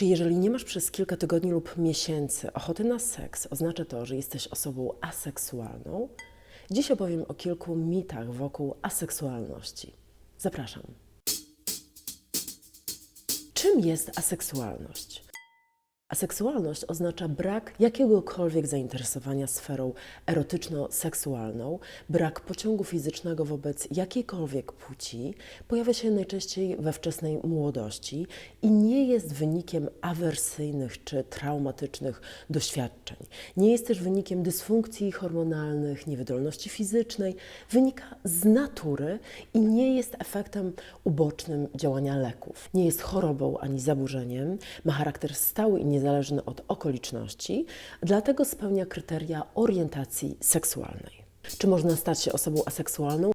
Czy jeżeli nie masz przez kilka tygodni lub miesięcy ochoty na seks, oznacza to, że jesteś osobą aseksualną? Dziś opowiem o kilku mitach wokół aseksualności. Zapraszam. Czym jest aseksualność? Aseksualność oznacza brak jakiegokolwiek zainteresowania sferą erotyczno-seksualną, brak pociągu fizycznego wobec jakiejkolwiek płci, pojawia się najczęściej we wczesnej młodości i nie jest wynikiem awersyjnych czy traumatycznych doświadczeń. Nie jest też wynikiem dysfunkcji hormonalnych, niewydolności fizycznej, wynika z natury i nie jest efektem ubocznym działania leków. Nie jest chorobą ani zaburzeniem, ma charakter stały i niezależny od okoliczności, dlatego spełnia kryteria orientacji seksualnej. Czy można stać się osobą aseksualną?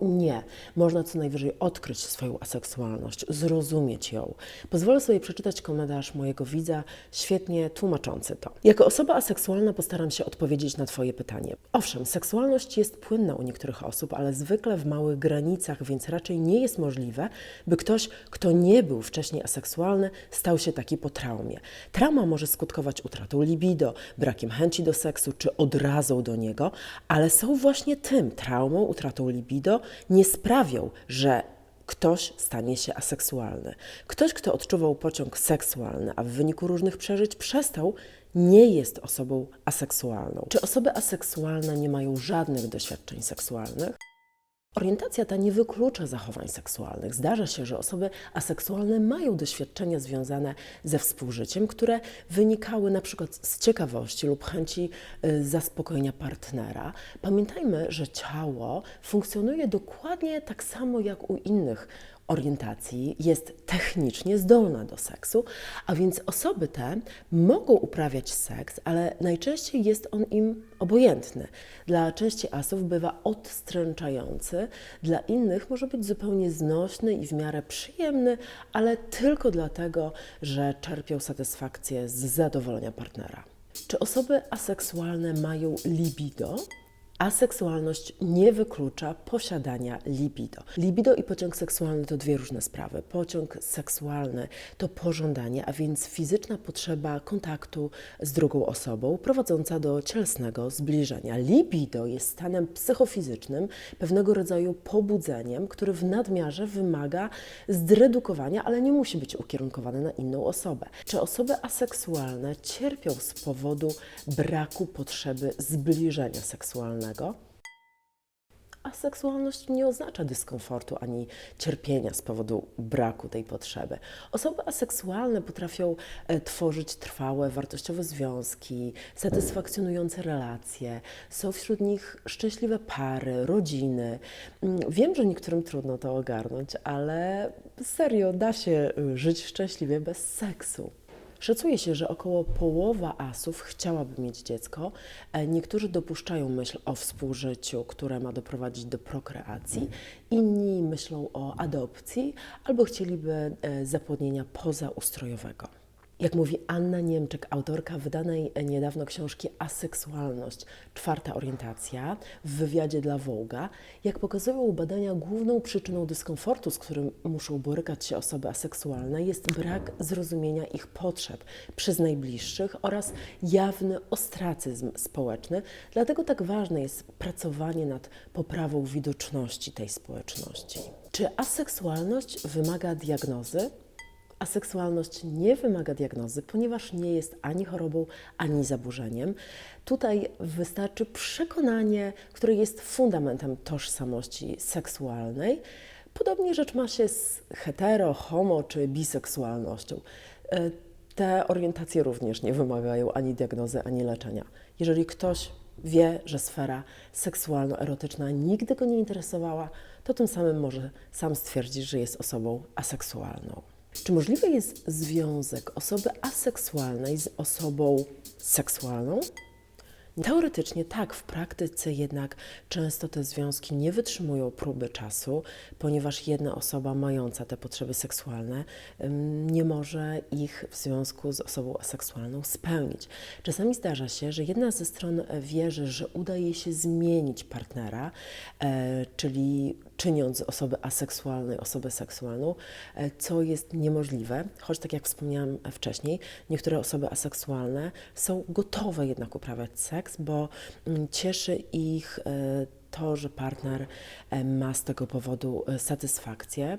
Nie. Można co najwyżej odkryć swoją aseksualność, zrozumieć ją. Pozwolę sobie przeczytać komentarz mojego widza, świetnie tłumaczący to. Jako osoba aseksualna postaram się odpowiedzieć na Twoje pytanie. Owszem, seksualność jest płynna u niektórych osób, ale zwykle w małych granicach, więc raczej nie jest możliwe, by ktoś, kto nie był wcześniej aseksualny, stał się taki po traumie. Trauma może skutkować utratą libido, brakiem chęci do seksu czy odrazą do niego, ale są właśnie tym traumą, utratą libido, nie sprawią, że ktoś stanie się aseksualny. Ktoś, kto odczuwał pociąg seksualny, a w wyniku różnych przeżyć przestał, nie jest osobą aseksualną. Czy osoby aseksualne nie mają żadnych doświadczeń seksualnych? Orientacja ta nie wyklucza zachowań seksualnych. Zdarza się, że osoby aseksualne mają doświadczenia związane ze współżyciem, które wynikały na przykład z ciekawości lub chęci y, zaspokojenia partnera. Pamiętajmy, że ciało funkcjonuje dokładnie tak samo jak u innych orientacji jest technicznie zdolna do seksu, a więc osoby te mogą uprawiać seks, ale najczęściej jest on im obojętny. Dla części asów bywa odstręczający, dla innych może być zupełnie znośny i w miarę przyjemny, ale tylko dlatego, że czerpią satysfakcję z zadowolenia partnera. Czy osoby aseksualne mają libido? Aseksualność nie wyklucza posiadania libido. Libido i pociąg seksualny to dwie różne sprawy. Pociąg seksualny to pożądanie, a więc fizyczna potrzeba kontaktu z drugą osobą prowadząca do cielesnego zbliżenia. Libido jest stanem psychofizycznym, pewnego rodzaju pobudzeniem, który w nadmiarze wymaga zredukowania, ale nie musi być ukierunkowany na inną osobę. Czy osoby aseksualne cierpią z powodu braku potrzeby zbliżenia seksualnego? A seksualność nie oznacza dyskomfortu ani cierpienia z powodu braku tej potrzeby. Osoby aseksualne potrafią e, tworzyć trwałe, wartościowe związki, satysfakcjonujące relacje. Są wśród nich szczęśliwe pary, rodziny. Mm, Wiem, że niektórym trudno to ogarnąć, ale serio da się y, żyć szczęśliwie bez seksu. Szacuje się, że około połowa asów chciałaby mieć dziecko. E, Niektórzy dopuszczają myśl o współżyciu, które ma doprowadzić do prokreacji. Inni myślą o adopcji albo chcieliby e, zapłodnienia pozaustrojowego. Jak mówi Anna Niemczyk, autorka wydanej niedawno książki Aseksualność, czwarta orientacja, w wywiadzie dla Wołga, jak pokazują badania, główną przyczyną dyskomfortu, z którym muszą borykać się osoby aseksualne, jest brak zrozumienia ich potrzeb przez najbliższych oraz jawny ostracyzm społeczny. Dlatego tak ważne jest pracowanie nad poprawą widoczności tej społeczności. Czy aseksualność wymaga diagnozy? Aseksualność nie wymaga diagnozy, ponieważ nie jest ani chorobą, ani zaburzeniem. Tutaj wystarczy przekonanie, które jest fundamentem tożsamości seksualnej. Podobnie rzecz ma się z hetero, homo czy biseksualnością. E, Te orientacje również nie wymagają ani diagnozy, ani leczenia. Jeżeli ktoś wie, że sfera seksualno-erotyczna nigdy go nie interesowała, to tym samym może sam stwierdzić, że jest osobą aseksualną. Czy możliwy jest związek osoby aseksualnej z osobą seksualną? Teoretycznie tak, w praktyce jednak często te związki nie wytrzymują próby czasu, ponieważ jedna osoba mająca te potrzeby seksualne nie może ich w związku z osobą aseksualną spełnić. Czasami zdarza się, że jedna ze stron wierzy, że uda jej się zmienić partnera, e, czyli czyniąc z osoby aseksualnej osobę seksualną, e, co jest niemożliwe, choć tak jak wspomniałam wcześniej, niektóre osoby aseksualne są gotowe jednak uprawiać seks, bo mm, cieszy ich e, to, że partner e, ma z tego powodu e, satysfakcję.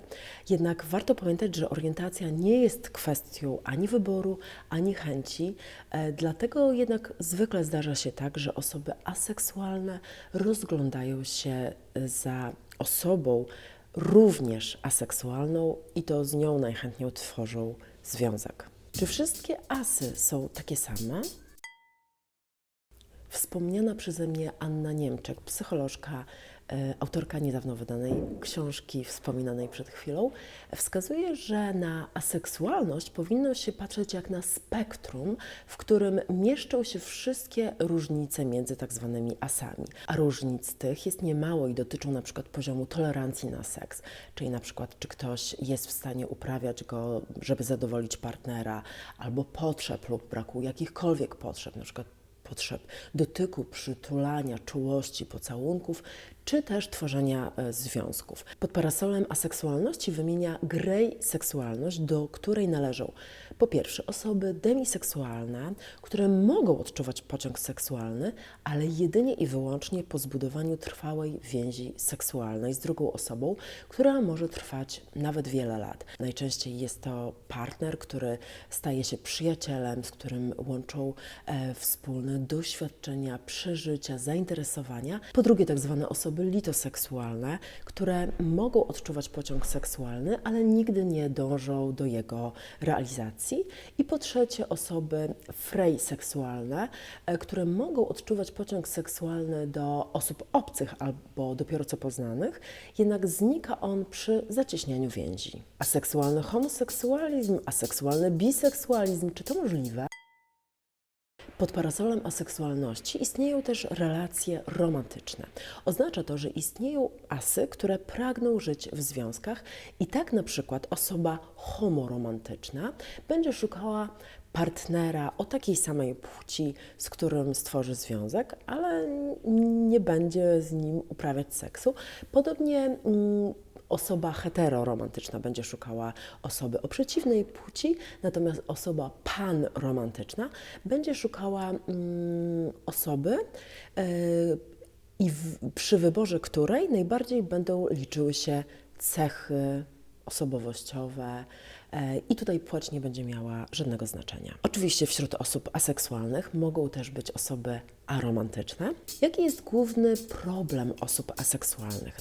Jednak warto pamiętać, że orientacja nie jest kwestią ani wyboru, ani chęci. E, Dlatego jednak zwykle zdarza się tak, że osoby aseksualne rozglądają się za osobą również aseksualną i to z nią najchętniej tworzą związek. Czy wszystkie asy są takie same? Wspomniana przeze mnie Anna Niemczek, psycholożka, e, autorka niedawno wydanej książki wspominanej przed chwilą, wskazuje, że na aseksualność powinno się patrzeć jak na spektrum, w którym mieszczą się wszystkie różnice między tak zwanymi asami. A różnic tych jest niemało i dotyczą na przykład poziomu tolerancji na seks, czyli na przykład czy ktoś jest w stanie uprawiać go, żeby zadowolić partnera, albo potrzeb lub braku jakichkolwiek potrzeb, na przykład potrzeb dotyku, przytulania, czułości, pocałunków, czy też tworzenia e, związków. Pod parasolem aseksualności wymienia grey seksualność, do której należą po pierwsze osoby demiseksualne, które mogą odczuwać pociąg seksualny, ale jedynie i wyłącznie po zbudowaniu trwałej więzi seksualnej z drugą osobą, która może trwać nawet wiele lat. Najczęściej jest to partner, który staje się przyjacielem, z którym łączą e, wspólne doświadczenia, przeżycia, zainteresowania. Po drugie, tak zwane osoby litoseksualne, które mogą odczuwać pociąg seksualny, ale nigdy nie dążą do jego realizacji. I po trzecie, osoby frejseksualne, e, które mogą odczuwać pociąg seksualny do osób obcych albo dopiero co poznanych, jednak znika on przy zacieśnianiu więzi. Aseksualny homoseksualizm, aseksualny biseksualizm, czy to możliwe? Pod parasolem aseksualności istnieją też relacje romantyczne. Oznacza to, że istnieją asy, które pragną żyć w związkach i tak na przykład osoba homoromantyczna będzie szukała partnera o takiej samej płci, z którym stworzy związek, ale nie będzie z nim uprawiać seksu. Podobnie mm, osoba heteroromantyczna będzie szukała osoby o przeciwnej płci, natomiast osoba panromantyczna będzie szukała mm, osoby, e, i w, przy wyborze której najbardziej będą liczyły się cechy osobowościowe e, i tutaj płeć nie będzie miała żadnego znaczenia. Oczywiście wśród osób aseksualnych mogą też być osoby aromantyczne. Jaki jest główny problem osób aseksualnych?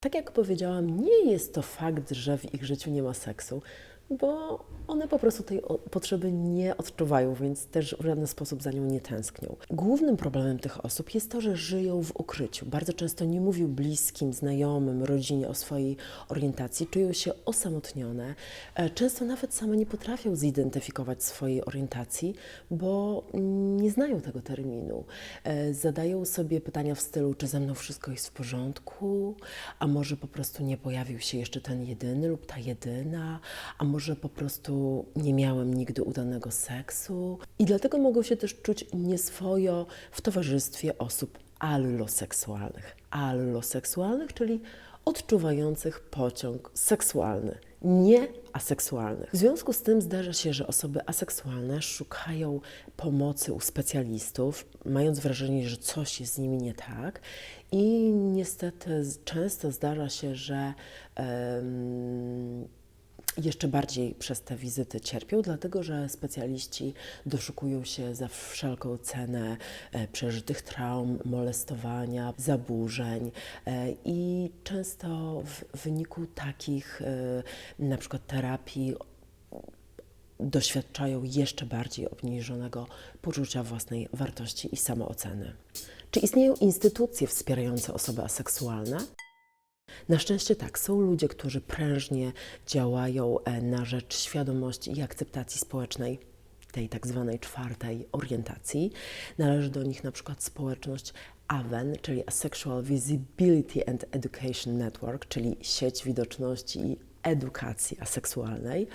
Tak jak powiedziałam, nie jest to fakt, że w ich życiu nie ma seksu, bo one po prostu tej potrzeby nie odczuwają, więc też w żaden sposób za nią nie tęsknią. Głównym problemem tych osób jest to, że żyją w ukryciu. Bardzo często nie mówią bliskim, znajomym, rodzinie o swojej orientacji, czują się osamotnione. E, Często nawet same nie potrafią zidentyfikować swojej orientacji, bo nie znają tego terminu. E, Zadają sobie pytania w stylu, czy ze mną wszystko jest w porządku, a może po prostu nie pojawił się jeszcze ten jedyny lub ta jedyna, a może po prostu nie miałem nigdy udanego seksu. I dlatego mogą się też czuć nieswojo w towarzystwie osób alloseksualnych. Alloseksualnych, czyli odczuwających pociąg seksualny, nie aseksualnych. W związku z tym zdarza się, że osoby aseksualne szukają pomocy u specjalistów, mając wrażenie, że coś jest z nimi nie tak. I niestety często zdarza się, że jeszcze bardziej przez te wizyty cierpią, dlatego że specjaliści doszukują się za wszelką cenę e, przeżytych traum, molestowania, zaburzeń e, i często w wyniku takich e, na przykład terapii doświadczają jeszcze bardziej obniżonego poczucia własnej wartości i samooceny. Czy istnieją instytucje wspierające osoby aseksualne? Na szczęście tak, są ludzie, którzy prężnie działają e, na rzecz świadomości i akceptacji społecznej tej tak zwanej czwartej orientacji. Należy do nich na przykład społeczność AVEN, czyli Asexual Visibility and Education Network, czyli sieć widoczności i edukacji aseksualnej.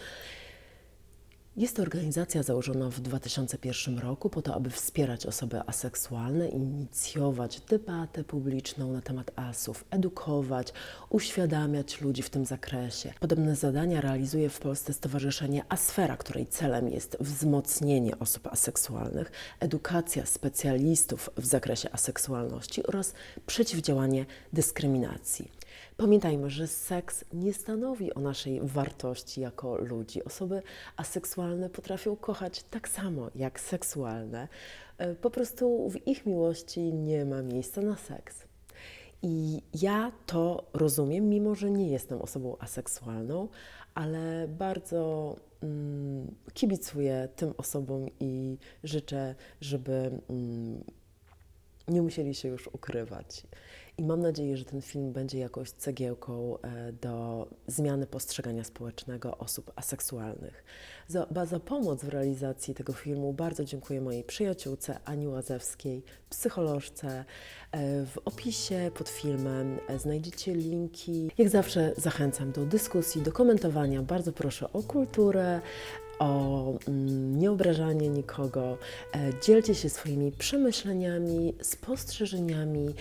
Jest to organizacja założona w 2001 roku po to, aby wspierać osoby aseksualne, inicjować debatę publiczną na temat asów, edukować, uświadamiać ludzi w tym zakresie. Podobne zadania realizuje w Polsce Stowarzyszenie Asfera, której celem jest wzmocnienie osób aseksualnych, edukacja specjalistów w zakresie aseksualności oraz przeciwdziałanie dyskryminacji. Pamiętajmy, że seks nie stanowi o naszej wartości jako ludzi. Osoby aseksualne potrafią kochać tak samo jak seksualne. E, Po prostu w ich miłości nie ma miejsca na seks. I ja to rozumiem, mimo że nie jestem osobą aseksualną, ale bardzo mm, kibicuję tym osobom i życzę, żeby mm, nie musieli się już ukrywać. I mam nadzieję, że ten film będzie jakąś cegiełką e, do zmiany postrzegania społecznego osób aseksualnych. Za, za pomoc w realizacji tego filmu bardzo dziękuję mojej przyjaciółce Ani Łazewskiej, psycholożce. E, W opisie pod filmem e, znajdziecie linki. Jak zawsze zachęcam do dyskusji, do komentowania. Bardzo proszę o kulturę, o mm, nieobrażanie nikogo. E, Dzielcie się swoimi przemyśleniami, spostrzeżeniami.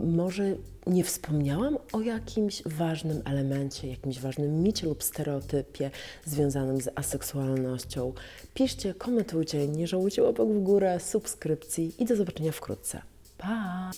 Może nie wspomniałam o jakimś ważnym elemencie, jakimś ważnym micie lub stereotypie związanym z aseksualnością. Piszcie, komentujcie, nie żałujcie łapek w górę, subskrypcji i do zobaczenia wkrótce. Pa!